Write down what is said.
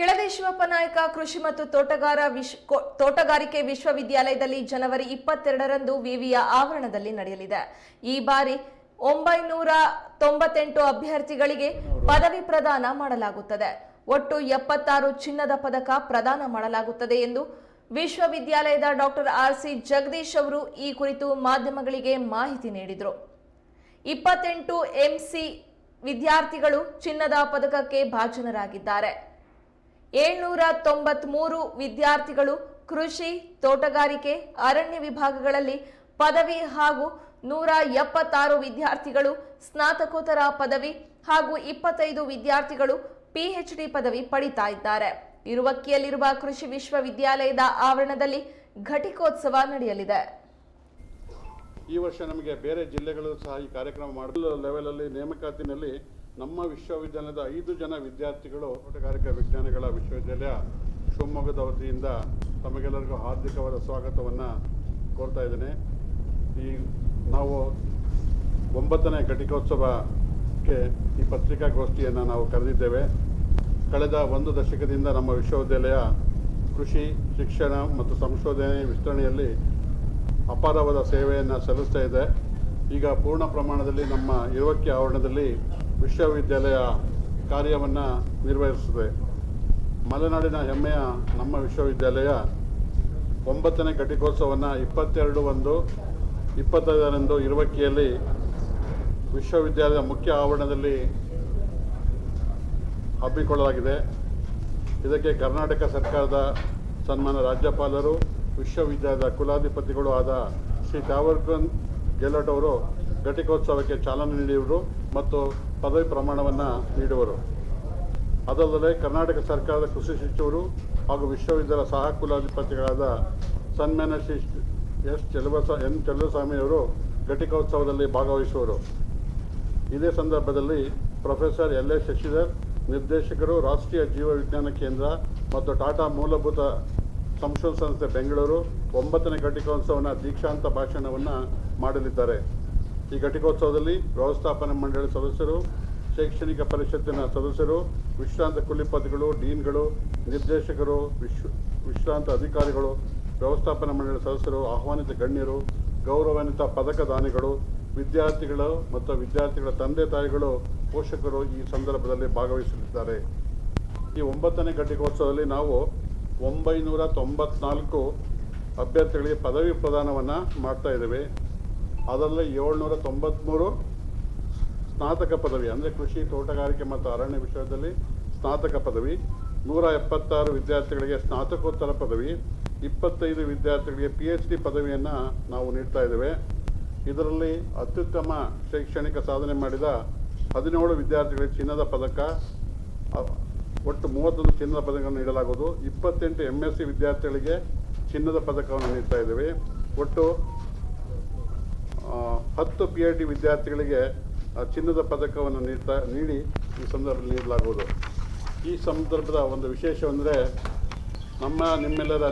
ಕೆಳದಿ ಶಿವಪ್ಪ ನಾಯಕ ಕೃಷಿ ಮತ್ತು ತೋಟಗಾರ ವಿಶ್ ತೋಟಗಾರಿಕೆ ವಿಶ್ವವಿದ್ಯಾಲಯದಲ್ಲಿ ಜನವರಿ ಇಪ್ಪತ್ತೆರಡರಂದು ವಿವಿಯ ಆವರಣದಲ್ಲಿ ನಡೆಯಲಿದೆ. ಈ ಬಾರಿ ಒಂಬೈನೂರ ತೊಂಬತ್ತೆಂಟು ಅಭ್ಯರ್ಥಿಗಳಿಗೆ ಪದವಿ ಪ್ರದಾನ ಮಾಡಲಾಗುತ್ತದೆ. ಒಟ್ಟು ಎಪ್ಪತ್ತಾರು ಚಿನ್ನದ ಪದಕ ಪ್ರದಾನ ಮಾಡಲಾಗುತ್ತದೆ ಎಂದು ವಿಶ್ವವಿದ್ಯಾಲಯದ ಡಾಕ್ಟರ್ ಆರ್ ಸಿ ಜಗದೀಶ್ ಅವರು ಈ ಕುರಿತು ಮಾಧ್ಯಮಗಳಿಗೆ ಮಾಹಿತಿ ನೀಡಿದರು. ಇಪ್ಪತ್ತೆಂಟು ಎಂಸಿ ವಿದ್ಯಾರ್ಥಿಗಳು ಚಿನ್ನದ ಪದಕಕ್ಕೆ ಭಾಜನರಾಗಿದ್ದಾರೆ. ಏಳ್ನೂರ ತೊಂಬತ್ಮೂರು ವಿದ್ಯಾರ್ಥಿಗಳು ಕೃಷಿ, ತೋಟಗಾರಿಕೆ, ಅರಣ್ಯ ವಿಭಾಗಗಳಲ್ಲಿ ಪದವಿ ಹಾಗೂ ನೂರ ಎಪ್ಪತ್ತಾರು ವಿದ್ಯಾರ್ಥಿಗಳು ಸ್ನಾತಕೋತ್ತರ ಪದವಿ ಹಾಗೂ ಇಪ್ಪತ್ತೈದು ವಿದ್ಯಾರ್ಥಿಗಳು ಪಿಎಚ್ಡಿ ಪದವಿ ಪಡಿತಾ ಇದ್ದಾರೆ. ಇರುವಕ್ಕಿಯಲ್ಲಿರುವ ಕೃಷಿ ವಿಶ್ವವಿದ್ಯಾಲಯದ ಆವರಣದಲ್ಲಿ ಘಟಿಕೋತ್ಸವ ನಡೆಯಲಿದೆ. ಈ ವರ್ಷ ನಮಗೆ ಬೇರೆ ಜಿಲ್ಲೆಗಳು ಸಹ ಈ ಕಾರ್ಯಕ್ರಮ ಮಾಡಲು ಲೆವೆಲಲ್ಲಿ ನೇಮಕಾತಿನಲ್ಲಿ ನಮ್ಮ ವಿಶ್ವವಿದ್ಯಾಲಯದ ಐದು ಜನ ವಿದ್ಯಾರ್ಥಿಗಳು ತೋಟಗಾರಿಕಾ ವಿಜ್ಞಾನಗಳ ವಿಶ್ವವಿದ್ಯಾಲಯ ಶಿವಮೊಗ್ಗದ ವತಿಯಿಂದ ತಮಗೆಲ್ಲರಿಗೂ ಹಾರ್ದಿಕವಾದ ಸ್ವಾಗತವನ್ನು ಕೋರ್ತಾ ಇದ್ದೇನೆ. ಈ ನಾವು ಒಂಬತ್ತನೇ ಘಟಿಕೋತ್ಸವಕ್ಕೆ ಈ ಪತ್ರಿಕಾಗೋಷ್ಠಿಯನ್ನು ನಾವು ಕರೆದಿದ್ದೇವೆ. ಕಳೆದ ಒಂದು ದಶಕದಿಂದ ನಮ್ಮ ವಿಶ್ವವಿದ್ಯಾಲಯ ಕೃಷಿ, ಶಿಕ್ಷಣ ಮತ್ತು ಸಂಶೋಧನೆ ವಿಸ್ತರಣೆಯಲ್ಲಿ ಅಪಾರವಾದ ಸೇವೆಯನ್ನು ಸಲ್ಲಿಸ್ತಾ ಇದೆ. ಈಗ ಪೂರ್ಣ ಪ್ರಮಾಣದಲ್ಲಿ ನಮ್ಮ ಯುವಕ್ಕೆ ಆವರಣದಲ್ಲಿ ವಿಶ್ವವಿದ್ಯಾಲಯ ಕಾರ್ಯವನ್ನು ನಿರ್ವಹಿಸುತ್ತದೆ. ಮಲೆನಾಡಿನ ಹೆಮ್ಮೆಯ ನಮ್ಮ ವಿಶ್ವವಿದ್ಯಾಲಯ ಒಂಬತ್ತನೇ ಘಟಿಕೋತ್ಸವವನ್ನು ಇಪ್ಪತ್ತೆರಡು ಒಂದು ಇಪ್ಪತ್ತೈದರಂದು ಇರುವಕ್ಕಿಯಲ್ಲಿ ವಿಶ್ವವಿದ್ಯಾಲಯದ ಮುಖ್ಯ ಆವರಣದಲ್ಲಿ ಹಮ್ಮಿಕೊಳ್ಳಲಾಗಿದೆ ಇದಕ್ಕೆ ಕರ್ನಾಟಕ ಸರ್ಕಾರದ ಸನ್ಮಾನ ರಾಜ್ಯಪಾಲರು, ವಿಶ್ವವಿದ್ಯಾಲಯದ ಕುಲಾಧಿಪತಿಗಳು ಆದ ಶ್ರೀ ತಾವರ್ಕಂದ್ ಗೆಹ್ಲೋಟ್ ಅವರು ಘಟಿಕೋತ್ಸವಕ್ಕೆ ಚಾಲನೆ ನೀಡುವರು ಮತ್ತು ಪದವಿ ಪ್ರಮಾಣವನ್ನು ನೀಡುವರು. ಅದಲ್ಲದೆ ಕರ್ನಾಟಕ ಸರ್ಕಾರದ ಕೃಷಿ ಸಚಿವರು ಹಾಗೂ ವಿಶ್ವವಿದ್ಯಾಲಯ ಸಹ ಕುಲಾಧಿಪತಿಗಳಾದ ಸನ್ಮಾನ್ಯ ಶ್ರೀ ಎಸ್ ಚೆಲುವಸ, ಎನ್ ಚೆಲುವಸ್ವಾಮಿಯವರು ಘಟಿಕೋತ್ಸವದಲ್ಲಿ ಭಾಗವಹಿಸುವರು. ಇದೇ ಸಂದರ್ಭದಲ್ಲಿ ಪ್ರೊಫೆಸರ್ ಎಲ್ ಎ ಶಶಿಧರ್, ನಿರ್ದೇಶಕರು ರಾಷ್ಟ್ರೀಯ ಜೀವ ವಿಜ್ಞಾನ ಕೇಂದ್ರ ಮತ್ತು ಟಾಟಾ ಮೂಲಭೂತ ಸಂಶೋಧನಾ ಸಂಸ್ಥೆ ಬೆಂಗಳೂರು ಒಂಬತ್ತನೇ ಘಟಿಕೋತ್ಸವನ ದೀಕ್ಷಾಂತ ಭಾಷಣವನ್ನು ಮಾಡಲಿದ್ದಾರೆ. ಈ ಘಟಿಕೋತ್ಸವದಲ್ಲಿ ವ್ಯವಸ್ಥಾಪನಾ ಮಂಡಳಿ ಸದಸ್ಯರು, ಶೈಕ್ಷಣಿಕ ಪರಿಷತ್ತಿನ ಸದಸ್ಯರು, ವಿಶ್ರಾಂತ ಕುಲಿಪತಿಗಳು, ಡೀನ್ಗಳು, ನಿರ್ದೇಶಕರು, ವಿಶ್ವ, ವಿಶ್ರಾಂತ ಅಧಿಕಾರಿಗಳು, ವ್ಯವಸ್ಥಾಪನಾ ಮಂಡಳಿ ಸದಸ್ಯರು, ಆಹ್ವಾನಿತ ಗಣ್ಯರು, ಗೌರವಾನ್ವಿತ ಪದಕದಾನಿಗಳು, ವಿದ್ಯಾರ್ಥಿಗಳು ಮತ್ತು ವಿದ್ಯಾರ್ಥಿಗಳ ತಂದೆ ತಾಯಿಗಳು, ಪೋಷಕರು ಈ ಸಂದರ್ಭದಲ್ಲಿ ಭಾಗವಹಿಸಲಿದ್ದಾರೆ. ಈ ಒಂಬತ್ತನೇ ಘಟಿಕೋತ್ಸವದಲ್ಲಿ ನಾವು ಒಂಬೈನೂರ ತೊಂಬತ್ನಾಲ್ಕು ಅಭ್ಯರ್ಥಿಗಳಿಗೆ ಪದವಿ ಪ್ರದಾನವನ್ನು ಮಾಡ್ತಾ ಇದ್ದೇವೆ. ಅದರಲ್ಲಿ ಏಳ್ನೂರ ತೊಂಬತ್ತ್ಮೂರು ಸ್ನಾತಕ ಪದವಿ, ಅಂದರೆ ಕೃಷಿ, ತೋಟಗಾರಿಕೆ ಮತ್ತು ಅರಣ್ಯ ವಿಷಯದಲ್ಲಿ ಸ್ನಾತಕ ಪದವಿ, ನೂರ ಎಪ್ಪತ್ತಾರು ವಿದ್ಯಾರ್ಥಿಗಳಿಗೆ ಸ್ನಾತಕೋತ್ತರ ಪದವಿ, ಇಪ್ಪತ್ತೈದು ವಿದ್ಯಾರ್ಥಿಗಳಿಗೆ ಪಿ ಎಚ್ ಡಿ ಪದವಿಯನ್ನು ನಾವು ನೀಡ್ತಾ ಇದ್ದೇವೆ. ಇದರಲ್ಲಿ ಅತ್ಯುತ್ತಮ ಶೈಕ್ಷಣಿಕ ಸಾಧನೆ ಮಾಡಿದ ಹದಿನೇಳು ವಿದ್ಯಾರ್ಥಿಗಳಿಗೆ ಚಿನ್ನದ ಪದಕ ಒಟ್ಟು ಮೂವತ್ತೊಂದು ಚಿನ್ನದ ಪದಕಗಳನ್ನು ನೀಡಲಾಗುವುದು. ಇಪ್ಪತ್ತೆಂಟು ಎಂ ಎಸ್ ಸಿ ವಿದ್ಯಾರ್ಥಿಗಳಿಗೆ ಚಿನ್ನದ ಪದಕವನ್ನು ನೀಡ್ತಾ ಇದ್ದೇವೆ. ಒಟ್ಟು ಹತ್ತು ಪಿ ಎಚ್ ಡಿ ವಿದ್ಯಾರ್ಥಿಗಳಿಗೆ ಚಿನ್ನದ ಪದಕವನ್ನು ನೀಡ್ತಾ, ನೀಡಿ ಈ ಸಂದರ್ಭದಲ್ಲಿ ನೀಡಲಾಗುವುದು. ಈ ಸಂದರ್ಭದ ಒಂದು ವಿಶೇಷವೆಂದರೆ ನಮ್ಮ ನಿಮ್ಮೆಲ್ಲರ